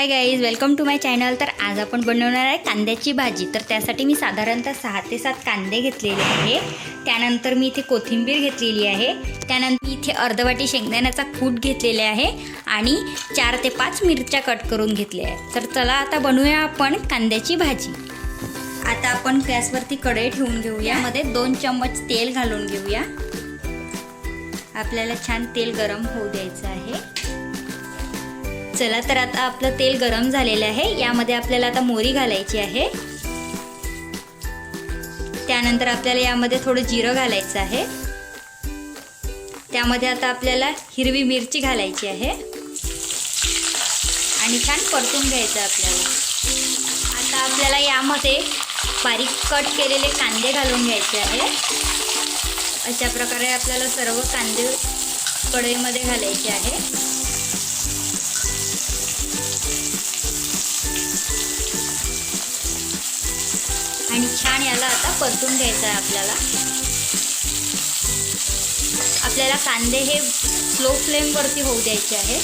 Hi guys welcome to my channel तर आज आपण बनवणार आहे कांद्याची भाजी. तर त्यासाठी मी साधारणतः सहा ते सात कांदे घेतलेले आहे. त्यानंतर मी इथे कोथिंबीर घेतलेली आहे. त्यानंतर मी इथे अर्धवाटी शेंगदाण्याचा कूट घेतलेले आहे आणि चार ते पाच मिरच्या कट करून घेतल्या आहे तर चला आता बनवूया आपण कांद्याची भाजी. आता आपण गॅसवरती कढई ठेवून घेऊया. यामध्ये दोन चम्मच तेल घालून घेऊया. आपल्याला छान तेल गरम होऊ द्यायचं आहे. चला तर आता आपलं तेल गरम झालेलं आहे. यामध्ये आपल्याला आता मोरी घालायची आहे. त्यानंतर आपल्याला यामध्ये थोडं जिरं घालायचं आहे. त्यामध्ये आता आपल्याला हिरवी मिरची घालायची आहे. आणि छान परतून घ्यायचं आपल्याला. आता आपल्याला यामध्ये बारीक कट केलेले कांदे घालून घ्यायचे आहे. अशा प्रकारे आपल्याला सर्व कांदे कढईमध्ये घालायचे आहे. आणि छान याला आता परतून घ्यायचं आहे आपल्याला. आपल्याला कांदे हे स्लो फ्लेमवरती होऊ द्यायचे आहे.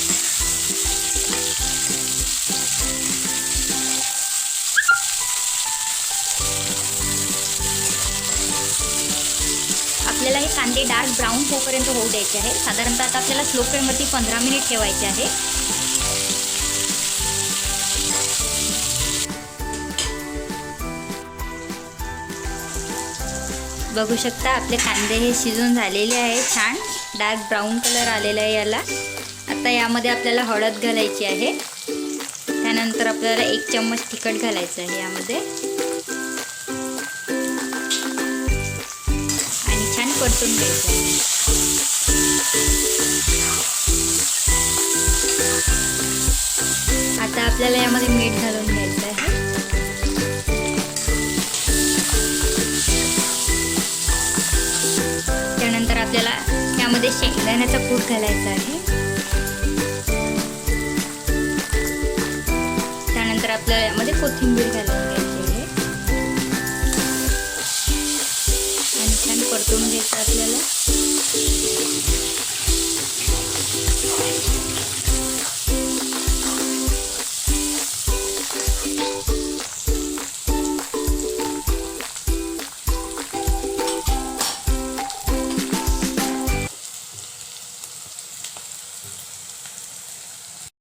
आपल्याला हे कांदे डार्क ब्राऊन होईपर्यंत होऊ द्यायचे आहे. साधारणतः आता आपल्याला स्लो फ्लेमवरती पंधरा मिनिट ठेवायचे आहे. बघू शकता आपले कांदे हे शिजून झालेले आहे छान. डार्क ब्राऊन कलर आलेला आहे याला. आता यामध्ये आपल्याला हळद घालायची आहे. त्यानंतर आपल्याला एक चम्मच तिखट घालायचं आहे यामध्ये. आणि छान परतून घ्यायचं आहे. आता आपल्याला यामध्ये मीठ घालून घ्यायचं आहे. आपल्याला यामध्ये शेंगदाण्याचा कूट घालायचा आहे. त्यानंतर आपल्याला यामध्ये कोथिंबीर घालायची